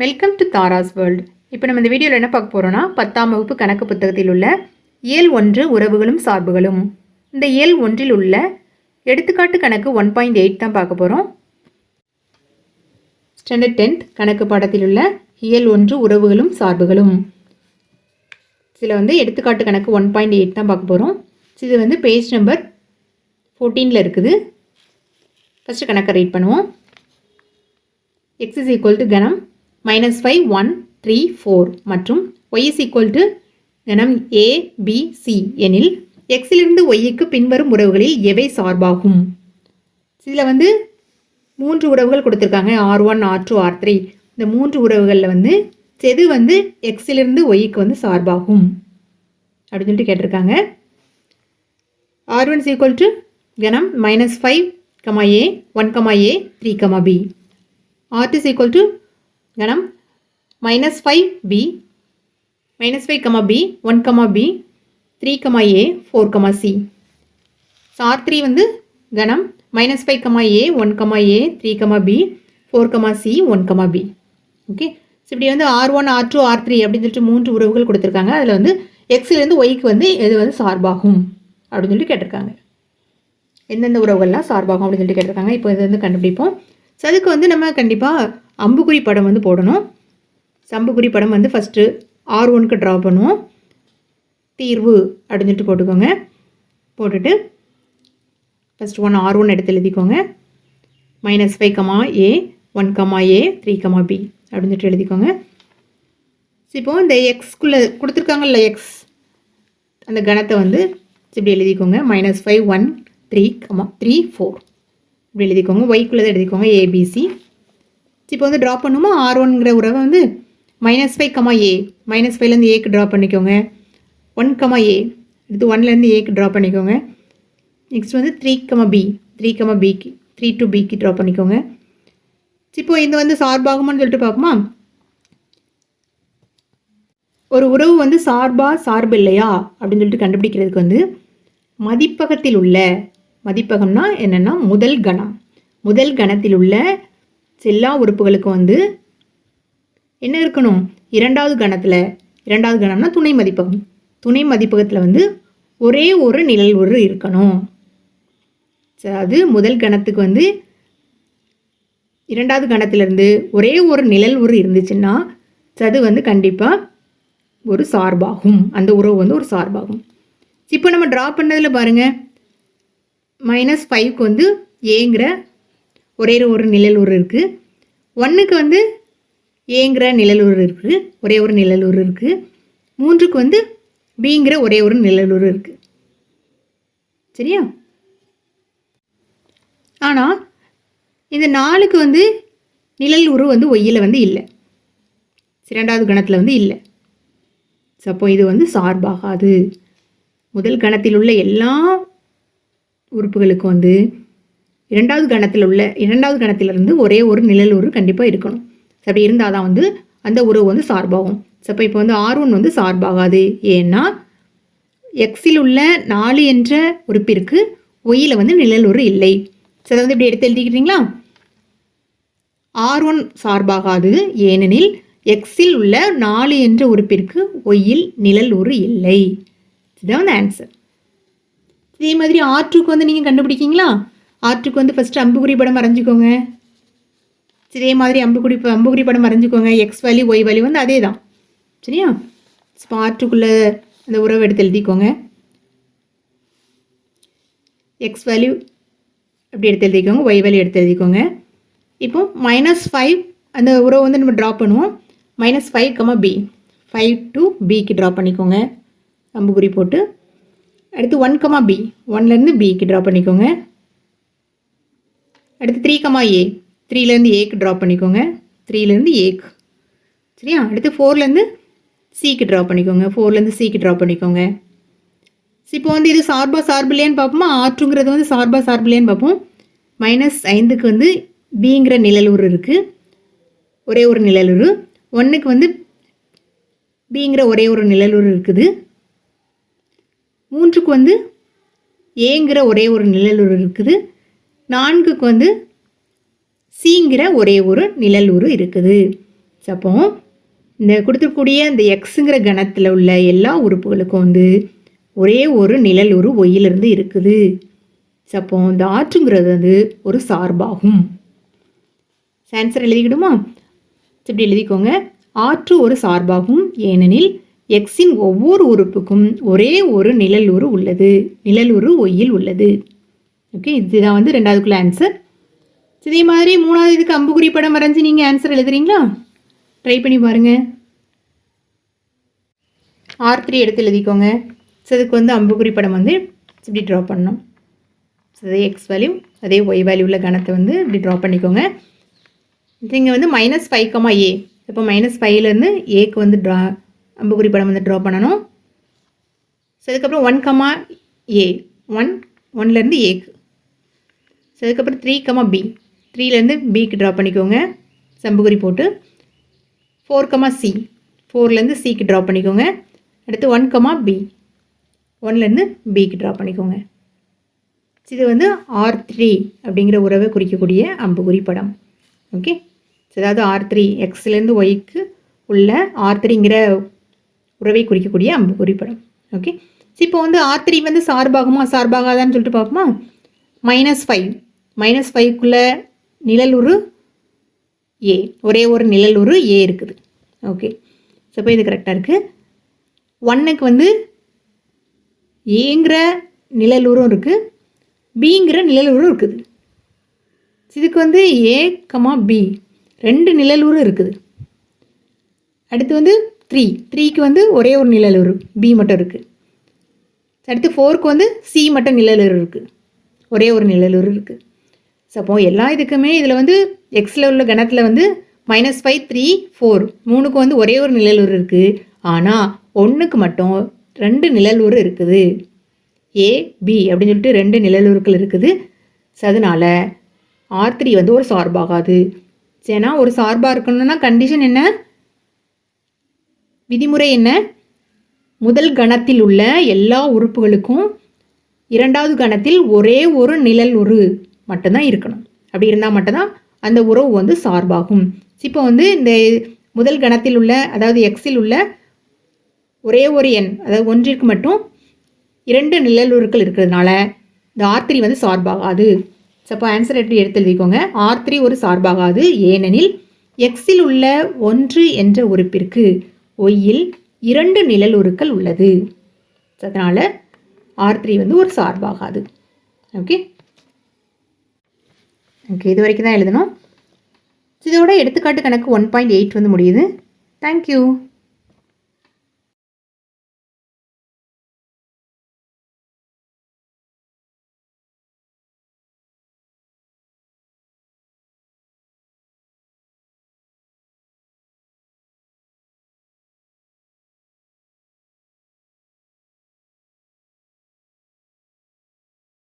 Welcome to Tara's world இப்போ நம்ம இந்த வீடியோவில் என்ன பார்க்க போகிறோம்னா பத்தாம் வகுப்பு கணக்கு புத்தகத்தில் உள்ள இயல் ஒன்று உறவுகளும் சார்புகளும். இந்த இயல் ஒன்றில் உள்ள எடுத்துக்காட்டு கணக்கு ஒன் பாயிண்ட் எயிட் தான் பார்க்க போகிறோம் ஸ்டாண்டர்ட் டென்த் கணக்கு பாடத்தில் உள்ள இயல் ஒன்று உறவுகளும் சார்புகளும். சில வந்து எடுத்துக்காட்டு கணக்கு ஒன் பாயிண்ட் எயிட் தான் பார்க்க போகிறோம் இது வந்து பேஜ் நம்பர் ஃபோர்டீனில் இருக்குது. ஃபஸ்ட்டு கணக்கை ரீட் பண்ணுவோம். எக்ஸ் இஸ் ஈக்குவல் டு கணம் minus five one three four மற்றும் ஒய் இஸ் ஈக்குவல் டு கணம் ஏ பி சி எனில் எக்ஸிலிருந்து ஒய்க்கு பின்வரும் உறவுகளில் எவை சார்பாகும்? இதில் வந்து மூன்று உறவுகள் கொடுத்துருக்காங்க. R one R two R three இந்த மூன்று உறவுகளில் வந்து செது வந்து எக்ஸிலிருந்து ஒய்க்கு வந்து சார்பாகும்? அப்படின்னு சொல்லிட்டு கேட்டிருக்காங்க. R one is equal equal to கணம் minus five comma A one comma A three comma B R two equal to கணம் minus five B minus five comma B one comma B three comma A four comma C R three வந்து கணம் minus five comma A one comma A three comma B four comma C one comma B okay so இப்படி வந்து R one R two R three அப்படின்னு சொல்லிட்டு மூன்று உறவுகள் கொடுத்துருக்காங்க. அதில் வந்து எக்ஸ்லேருந்து ஒய்க்கு வந்து எது வந்து சார்பாகும் அப்படின்னு சொல்லிட்டு கேட்டிருக்காங்க. எந்தெந்த உறவுகள்லாம் சார்பாகும் அப்படின்னு சொல்லிட்டு கேட்டிருக்காங்க. இப்போ இது வந்து கண்டுபிடிப்போம். ஸோ அதுக்கு வந்து நம்ம கண்டிப்பாக அம்புக்குறி படம் வந்து போடணும். சம்புக்குறி படம் வந்து ஃபஸ்ட்டு ஆர் ஒனுக்கு ட்ரா பண்ணுவோம். தீர்வு அடைஞ்சிட்டு போட்டுக்கோங்க. போட்டுட்டு ஃபஸ்ட் ஒன் ஆர் ஒன் எடுத்து எழுதிக்கோங்க. Minus five comma A one comma A three comma B அப்படின்னு சொல்லிட்டு எழுதிக்கோங்க. ஸோ இப்போ இந்த எக்ஸ்குள்ளே கொடுத்துருக்காங்கல்ல எக்ஸ் அந்த கணத்தை வந்து இப்படி எழுதிக்கோங்க. Minus five one three comma three four இப்படி எழுதிக்கோங்க. ஒய்க்குள்ளே எழுதிக்கோங்க. ஏபிசி இப்போ வந்து ட்ரா பண்ணுமா? ஆர் ஒன்ங்கிற உறவை வந்து minus five comma A minus ஃபைவ்லேருந்து ஏக்கு ட்ரா பண்ணிக்கோங்க. ஒன் கமா ஏ எடுத்து ஒன்லேருந்து ஏக்கு ட்ரா பண்ணிக்கோங்க. நெக்ஸ்ட் வந்து three comma B three comma பிக்கு த்ரீ டு பிக்கு ட்ரா பண்ணிக்கோங்க. இப்போ இது வந்து சார்பாகுமான்னு சொல்லிட்டு பார்க்குமா ஒரு உறவு வந்து சார்பா சார்பு இல்லையா? அப்படின்னு சொல்லிட்டு கண்டுபிடிக்கிறதுக்கு வந்து மதிப்பகத்தில் உள்ள மதிப்பகம்னா என்னென்னா முதல் கணம். முதல் கணத்தில் உள்ள எல்லா உறுப்புகளுக்கு வந்து என்ன இருக்கணும்? இரண்டாவது கணத்தில் இரண்டாவது கணம்னா துணை மதிப்பகம். துணை மதிப்பகத்தில் வந்து ஒரே ஒரு நிழல் ஒரு இருக்கணும். அதாவது அது முதல் கணத்துக்கு வந்து இரண்டாவது கணத்திலிருந்து ஒரே ஒரு நிழல் உரு இருந்துச்சுன்னா சரி, அது வந்து கண்டிப்பாக ஒரு சார்பாகும். அந்த உறவு வந்து ஒரு சார்பாகும். இப்போ நம்ம ட்ரா பண்ணதில் பாருங்கள் மைனஸ் ஃபைவ்க்கு வந்து ஏங்கிற ஒரே ஒரு நிழலூர் இருக்குது ஒன்றுக்கு வந்து ஏங்கிற நிழலூர் இருக்குது ஒரே ஒரு நிழலூர் இருக்குது மூன்றுக்கு வந்து பிங்கிற ஒரே ஒரு நிழலூர் இருக்குது சரியா? ஆனால் இந்த நாலுக்கு வந்து நிழல் உரு வந்து ஒய்யில் வந்து இல்லை. இரண்டாவது கணத்தில் வந்து இல்லை. ஸோ அப்போ இது வந்து சார்பாகாது. முதல் கணத்தில் உள்ள எல்லா உறுப்புகளுக்கு வந்து இரண்டாவது கணத்தில் உள்ள இரண்டாவது கணத்திலிருந்து ஒரே ஒரு நிழல் உரு கண்டிப்பாக இருக்கணும். ஸோ அப்படி இருந்தால் தான் வந்து அந்த உறவு வந்து சார்பாகும். ஸோ அப்போ இப்போ வந்து ஆர் ஒன் வந்து சார்பாகாது. ஏன்னா எக்ஸில் உள்ள நாலு என்ற உறுப்பிற்கு ஒயில் வந்து நிழல் உரு இல்லை. ஸோ அதை வந்து இப்படி எடுத்து எழுதிக்கிறீங்களா? R one சார்பாகாது. ஏனெனில் எக்ஸில் உள்ள நாலு என்ற உறுப்பிற்கு ஒயில் நிழல் உரு இல்லை. இதுதான் வந்து ஆன்சர் இதே மாதிரி ஆற்றுக்கு வந்து நீங்கள் கண்டுபிடிக்கீங்களா? ஆற்றுக்கு வந்து ஃபஸ்ட்டு அம்புக்குறி படம் வரைஞ்சிக்கோங்க. இதே மாதிரி அம்புக்குடி அம்புக்குறி படம் வரைஞ்சிக்கோங்க. எக்ஸ் வேல்யூ ஒய் வேல்யூ வந்து அதே தான் சரியா? இப்போ ஆற்றுக்குள்ளே அந்த உறவை எடுத்து எழுதிக்கோங்க. எக்ஸ் வேல்யூ அப்படி எடுத்து எழுதிக்கோங்க. ஒய் வேல்யூ எடுத்து எழுதிக்கோங்க. இப்போ மைனஸ் ஃபைவ் அந்த உறவை வந்து நம்ம ட்ரா பண்ணுவோம். Minus five comma B five to பிக்கு ட்ரா பண்ணிக்கோங்க. அம்புக்குறி போட்டு. அடுத்து ஒன் கமா பி ஒன்லேருந்து பிக்கு ட்ரா பண்ணிக்கோங்க. அடுத்து த்ரீ கமா ஏ த்ரீலேருந்து ஏக்கு ட்ரா பண்ணிக்கோங்க. த்ரீலேருந்து ஏக்கு சரியா? அடுத்து ஃபோர்லேருந்து சிக்கு ட்ரா பண்ணிக்கோங்க. ஃபோர்லேருந்து சிக்கு ட்ரா பண்ணிக்கோங்க. இப்போ வந்து இது சார்பா சார்பிலேன்னு பார்ப்போமா? ஆற்றுங்கிறது வந்து சார்பா சார்பு பார்ப்போம். மைனஸ் ஐந்துக்கு வந்து பிங்கிற நிழலூர் இருக்குது ஒரே ஒரு நிழலுரு ஒன்றுக்கு வந்து பிங்கிற ஒரே ஒரு நிழலுரு இருக்குது. மூன்றுக்கு வந்து ஏங்கிற ஒரே ஒரு நிழலுரு இருக்குது. நான்குக்கு வந்து சீங்கிற ஒரே ஒரு நிழலுரு இருக்குது. அப்போ இந்த கொடுத்துருக்கூடிய இந்த எக்ஸுங்கிற கணத்தில் உள்ள எல்லா உறுப்புகளுக்கும் வந்து ஒரே ஒரு நிழல் ஒயிலிருந்து இருக்குது. அப்போ இந்த ஆற்றுங்கிறது வந்து ஒரு சார்பாகும். ஆன்சர் எழுதிக்கிடுமா? இப்படி எழுதிக்கோங்க. ஆற்று ஒரு சார்பாகும் ஏனெனில் எக்ஸின் ஒவ்வொரு உறுப்புக்கும் ஒரே ஒரு நிழலுரு உள்ளது. நிழலுரு ஒய்யில் உள்ளது. ஓகே இதுதான் வந்து ரெண்டாவதுக்குள்ள ஆன்சர் இதே மாதிரி மூணாவது இதுக்கு அம்புக்குறி படம் வரைஞ்சி நீங்கள் ஆன்சர் எழுதுறீங்களா? ட்ரை பண்ணி பாருங்கள் ஆர் த்ரீ எடுத்து எழுதிக்கோங்க. ஸோ இதுக்கு வந்து அம்புக்குறி படம் வந்து இப்படி ட்ரா பண்ணணும். ஸோ அதே எக்ஸ் வேல்யூ அதே ஒய் வேல்யூ உள்ள கணத்தை வந்து இப்படி ட்ரா பண்ணிக்கோங்க. இங்கே வந்து மைனஸ் ஃபைவ் கமா ஏ இப்போ மைனஸ் ஃபைவ்லேருந்து ஏக்கு வந்து ட்ரா அம்புக்குறி படம் வந்து ட்ரா பண்ணணும். ஸோ அதுக்கப்புறம் ஒன் கமா ஏ ஒன் ஒன்லேருந்து ஏக்கு ஸோ அதுக்கப்புறம் த்ரீ கமா பி த்ரீலேருந்து பிக்கு ட்ரா பண்ணிக்கோங்க. சம்புகுறி போட்டு. ஃபோர் கமா சி ஃபோர்லேருந்து சிக்கு ட்ரா பண்ணிக்கோங்க. அடுத்து ஒன் கமா பி ஒன்லேருந்து பிக்கு ட்ரா பண்ணிக்கோங்க. இது வந்து ஆர் த்ரீ அப்படிங்கிற உறவை குறிக்கக்கூடிய அம்புகுறி படம். ஓகே அதாவது ஆர் த்ரீ எக்ஸ்லேருந்து ஒய்க்கு உள்ள ஆர் த்ரீங்கிற உறவை குறிக்கக்கூடிய அம்புக்குறி படம் ஓகே இப்போ வந்து ஆர் த்ரீ வந்து சார்பாகுமா சார்பாகாதான்னு சொல்லிட்டு பார்ப்போமா? மைனஸ் ஃபைவ் மைனஸ் ஃபைவ்க்குள்ளே நிழலுரு ஏ ஒரே ஒரு நிழலுரு ஏ இருக்குது. ஓகே ஸோ இப்போ இது கரெக்டாக இருக்குது ஒன்னுக்கு வந்து ஏங்கிற நிழலுரும் இருக்குது பிங்கிற நிழலுரும் இருக்குது. இதுக்கு வந்து ஏ கமா பி ரெண்டு நிழலுரும் இருக்குது. அடுத்து வந்து த்ரீ த்ரீக்கு வந்து ஒரே ஒரு நிழலுரு பி மட்டும் இருக்குது அடுத்து ஃபோருக்கு வந்து சி மட்டும் நிழலுரு இருக்குது ஒரே ஒரு நிழலுரு இருக்குது சப்போ எல்லா இதுக்குமே இதில் வந்து எக்ஸில் உள்ள கணத்தில் வந்து மைனஸ் ஃபைவ் த்ரீ ஃபோர் மூணுக்கு வந்து ஒரே ஒரு நிழலுரு இருக்குது ஆனால் ஒன்றுக்கு மட்டும் ரெண்டு நிழலுரு இருக்குது. ஏ பி அப்படின்னு சொல்லிட்டு ரெண்டு நிழலுருக்கள் இருக்குது. ஸோ அதனால் ஆர் த்ரீ வந்து ஒரு சார்பாகாது. ஏன்னா ஒரு சார்பாக இருக்கணும்னா கண்டிஷன் என்ன? விதிமுறை என்ன? முதல் கணத்தில் உள்ள எல்லா உறுப்புகளுக்கும் இரண்டாவது கணத்தில் ஒரே ஒரு நிழல் உரு மட்டும்தான் இருக்கணும். அப்படி இருந்தால் மட்டும்தான் அந்த உறவு வந்து சார்பாகும். இப்போ வந்து இந்த முதல் கணத்தில் உள்ள அதாவது எக்ஸில் உள்ள ஒரே ஒரு எண் அதாவது ஒன்றிற்கு மட்டும் இரண்டு நிழலுருக்கள் இருக்கிறதுனால இந்த ஆர் த்ரீ வந்து சார்பாகாது. சப்போ ஆன்சர் எப்படி எடுத்து எழுதிக்கோங்க? ஆர் த்ரீ ஒரு சார்பாகாது. ஏனெனில் எக்ஸில் உள்ள ஒன்று என்ற உறுப்பிற்கு ஒய்யில் இரண்டு நிழலுருக்கள் உள்ளது. அதனால் ஆர் த்ரீ வந்து ஒரு சார்பாகாது. ஓகே ஓகே இது வரைக்கும் தான் எழுதணும் இதோட எடுத்துக்காட்டு கணக்கு ஒன் பாயிண்ட் எயிட் வந்து முடியுது. தேங்க்யூ